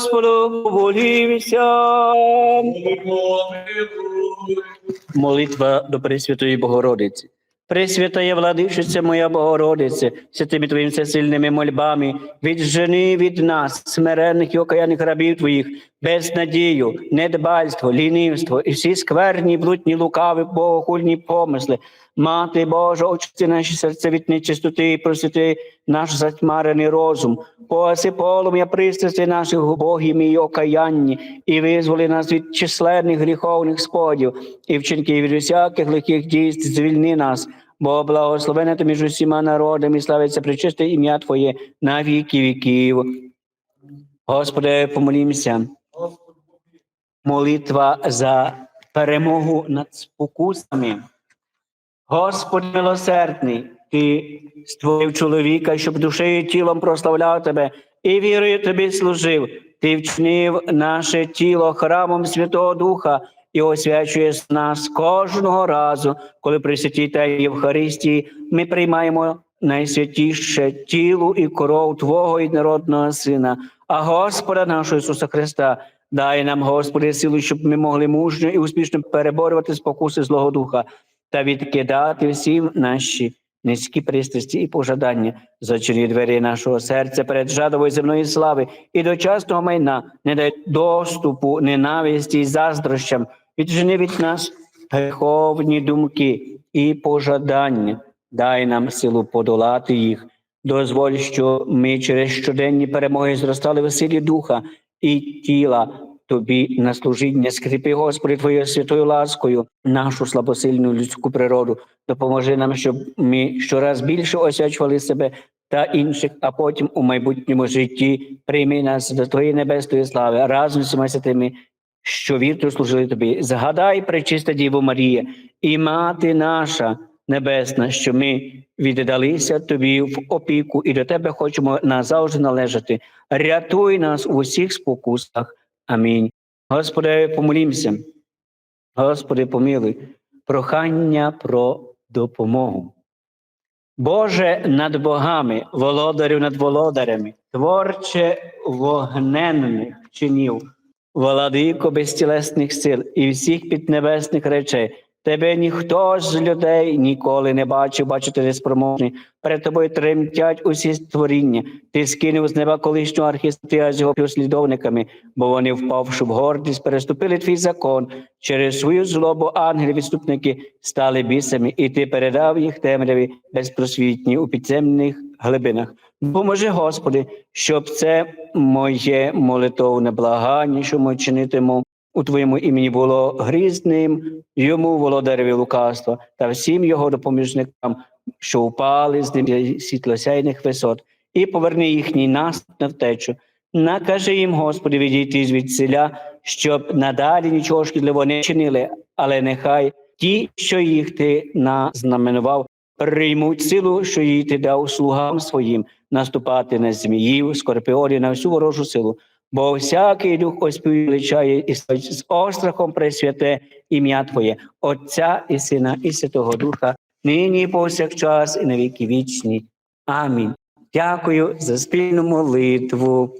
Господу, помолімся. Молитва до Пресвятої Богородиці. Пресвятая владичиця моя Богородице, святими Твоїми всесильними мольбами, віджени від нас, смиренних і окаяних рабів Твоїх, безнадію, недбальство, лінивство і всі скверні, блудні, лукаві, богохульні помисли. Мати Божа, очисти наші серця від нечистоти і просвіти наш затьмарений розум, погаси полум'я пристрасти наших убогім і окаянні, і визволи нас від численних гріховних сподів і вчинків від усяких лихих дійств, звільни нас, бо благословене ти між усіма народами, і славиться причисте ім'я Твоє на віки віків. Господи, помолімося. Молитва за перемогу над спокусами. Господи милосердний, Ти створив чоловіка, щоб душею і тілом прославляв Тебе і вірою Тобі служив. Ти вчинив наше тіло храмом Святого Духа і освячуєш нас кожного разу, коли при святій та Євхаристії ми приймаємо найсвятіше тіло і кров Твого єдинородного Сина, а Господа нашого Ісуса Христа. Дай нам, Господи, силу, щоб ми могли мужньо і успішно переборювати спокуси Злого Духа та відкидати всі наші низькі пристрасті і пожадання, зачини двері нашого серця перед жадовою земної слави і дочасного майна, не дай доступу, ненависті і заздрощам, віджени від нас греховні думки і пожадання, дай нам силу подолати їх. Дозволь, що ми через щоденні перемоги зростали в силі духа і тіла, Тобі на служіння скріпи, Господи, Твоєю святою ласкою, нашу слабосильну людську природу. Допоможи нам, щоб ми щораз більше освячували себе та інших, а потім у майбутньому житті прийми нас до Твоєї небесної слави разом з усіма що вірно служили Тобі. Згадай, пречиста Діву Марія, і мати наша небесна, що ми віддалися Тобі в опіку і до Тебе хочемо назавжди належати. Рятуй нас у всіх спокусах. Амінь. Господи, помолімося. Господи, помилуй. Прохання про допомогу. Боже над богами, володарю над володарями, творче вогненних чинів, владико безтілесних сил і всіх піднебесних речей. Тебе ніхто з людей ніколи не бачив, бачити неспроможний. Перед тобою тремтять усі створіння. Ти скинув з неба колишнього архістратига з його послідовниками, бо вони, впавши в гордість, переступили твій закон. Через свою злобу ангели-відступники стали бісами, і ти передав їх темряві безпросвітні у підземних глибинах. Поможи, Господи, щоб це моє молитовне благання, що ми чинитиму у Твоєму імені було грізним йому володареві лукавства та всім його допоміжникам, що впали з ним світлосяйних висот, і поверни їхній наступ на втечу. Накажи їм, Господи, відійти звідсіля, щоб надалі нічого шкідливого не чинили, але нехай ті, що їх ти назнаменував, приймуть силу, що їй ти дав слугам своїм, наступати на зміїв, скорпіонів, на всю ворожу силу. Бо всякий дух оспівличає і з острахом пресвяте ім'я Твоє, Отця і Сина, і Святого Духа, нині і повсякчас, і на віки вічні. Амінь. Дякую за спільну молитву.